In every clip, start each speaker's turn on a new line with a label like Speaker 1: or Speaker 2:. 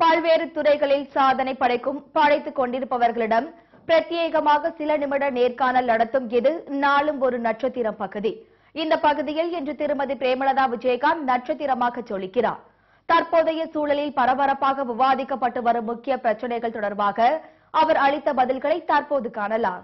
Speaker 1: பல்வேறு துறைகளில் சாதனை படைக்கும் படைத்துக் கொண்டிருப்பவர்களிடம் பிரத்யேகமாக சில நிமிட நேர்காணல் நடத்தும் இது நாளும் ஒரு நட்சத்திரம் பகுதி. இந்த பகுதியில் இன்று திருமதி பிரேமலதா விஜயகாந்த் நட்சத்திரமாக ஜொலிக்கிறார் தற்போதைய சூழலில் பரபரப்பாக விவாதிக்கப்பட்டு வரும் முக்கிய பிரச்சனைகள் தொடர்பாக அவர் அளித்த பதில்களை தற்போது காணலாம்.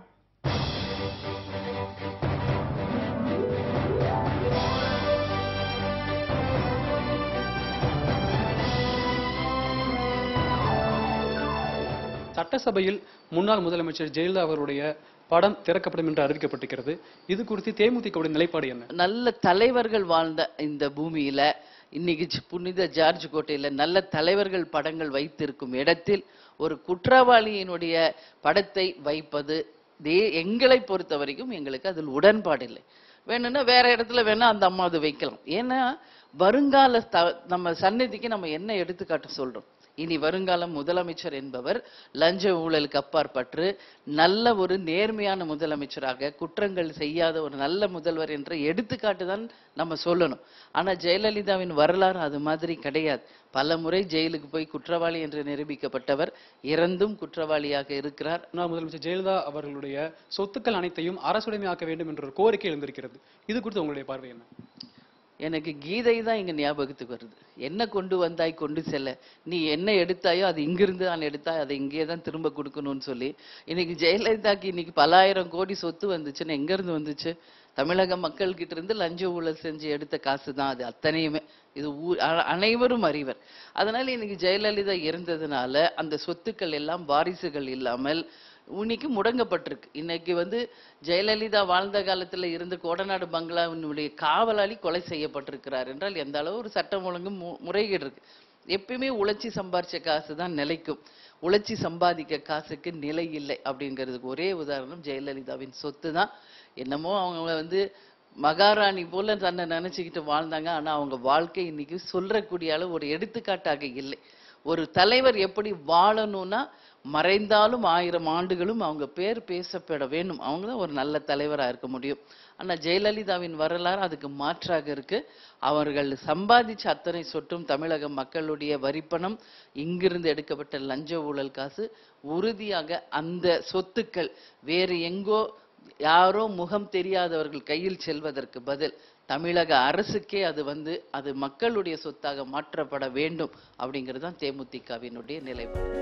Speaker 2: சட்டசபையில் முன்னாள் முதலமைச்சர் ஜெயலலிதா அவருடைய படம் திறக்கப்படும் என்று அறிவிக்கப்பட்டிருக்கிறது. இது குறித்து தேமுதிகவுடைய நிலைப்பாடு என்ன?
Speaker 3: நல்ல தலைவர்கள் வாழ்ந்த இந்த பூமியில இன்னைக்கு புனித ஜார்ஜ் கோட்டையில நல்ல தலைவர்கள் படங்கள் வைத்திருக்கும் இடத்தில் ஒரு குற்றவாளியினுடைய படத்தை வைப்பது தே- எங்களை பொறுத்த வரைக்கும் எங்களுக்கு அதில் உடன்பாடு இல்லை. வேணும்னா வேற இடத்துல வேணா அந்த அம்மா அது வைக்கலாம். ஏன்னா வருங்கால த- நம்ம சந்நிதிக்கு நம்ம என்ன எடுத்துக்காட்டு சொல்றோம்? இனி வருங்காலம் முதலமைச்சர் என்பவர் லஞ்ச ஊழலுக்கு அப்பாற்பட்டு நல்ல ஒரு நேர்மையான முதலமைச்சராக குற்றங்கள் செய்யாத ஒரு நல்ல முதல்வர் என்ற எடுத்துக்காட்டு தான் நம்ம சொல்லணும். ஆனால் ஜெயலலிதாவின் வரலாறு அது மாதிரி கிடையாது. பல முறை ஜெயிலுக்கு போய் குற்றவாளி என்று நிரூபிக்கப்பட்டவர் இறந்தும் குற்றவாளியாக இருக்கிறார்.
Speaker 2: நான் முதலமைச்சர் ஜெயலலிதா அவர்களுடைய சொத்துக்கள் அனைத்தையும் அரசுடைமையாக்க வேண்டும் என்ற ஒரு கோரிக்கை எழுந்திருக்கிறது. இது குறித்து உங்களுடைய பார்வை என்ன?
Speaker 3: எனக்கு கீதை தான் இங்கே ஞாபகத்துக்கு வருது. என்ன கொண்டு வந்தாய் கொண்டு செல்ல? நீ என்ன எடுத்தாயோ அது இங்கிருந்து தான் எடுத்தாய் அதை இங்கே தான் திரும்ப கொடுக்கணும்னு சொல்லி. இன்னைக்கு ஜெயலலிதாக்கு இன்னைக்கு பலாயிரம் கோடி சொத்து வந்துச்சுன்னு எங்கேருந்து வந்துச்சு? தமிழக மக்கள்கிட்ட இருந்து லஞ்ச ஊழல் செஞ்சு எடுத்த காசு தான் அது அத்தனையுமே. இது ஊ- அ- அனைவரும் அறிவர். அதனால இன்னைக்கு ஜெயலலிதா இருந்ததுனால அந்த சொத்துக்கள் எல்லாம் வாரிசுகள் இல்லாமல் இன்னைக்கு முடங்கப்பட்டிருக்கு. இன்னைக்கு வந்து ஜெயலலிதா வாழ்ந்த காலத்தில் இருந்த கோடநாடு பங்களாவினுடைய காவலாளி கொலை செய்யப்பட்டிருக்கிறார் என்றால் எந்த அளவு ஒரு சட்டம் ஒழுங்கு மு- முறைகேடு இருக்கு எப்பயுமே உழைச்சி சம்பாரிச்ச காசு தான் நிலைக்கும். உழைச்சி சம்பாதிக்க காசுக்கு நிலை இல்லை அப்படிங்கிறதுக்கு ஒரே உதாரணம் ஜெயலலிதாவின் சொத்து தான் என்னமோ அவங்க வந்து மகாராணி போல தன்னை நினைச்சுக்கிட்டு வாழ்ந்தாங்க. ஆனா அவங்க வாழ்க்கை இன்னைக்கு சொல்றக்கூடிய அளவு ஒரு எடுத்துக்காட்டாக இல்லை. ஒரு தலைவர் எப்படி வாழணும்னா மறைந்தாலும் ஆயிரம் ஆண்டுகளும் அவங்க பேர் பேசப்பட வேண்டும். அவங்க தான் ஒரு நல்ல தலைவராக இருக்க முடியும். ஆனால் ஜெயலலிதாவின் வரலாறு அதுக்கு மாற்றாக இருக்கு. அவர்கள் சம்பாதிச்ச அத்தனை சொட்டும் தமிழக மக்களுடைய வரிப்பணம் இங்கிருந்து எடுக்கப்பட்ட லஞ்ச ஊழல் காசு உறுதியாக அந்த சொத்துக்கள் வேறு எங்கோ யாரோ முகம் தெரியாதவர்கள் கையில் செல்வதற்கு பதில் தமிழக அரசுக்கே அது வந்து அது மக்களுடைய சொத்தாக மாற்றப்பட வேண்டும் அப்படிங்கிறது தான் தேமுதிகவினுடைய நிலைப்பாடு.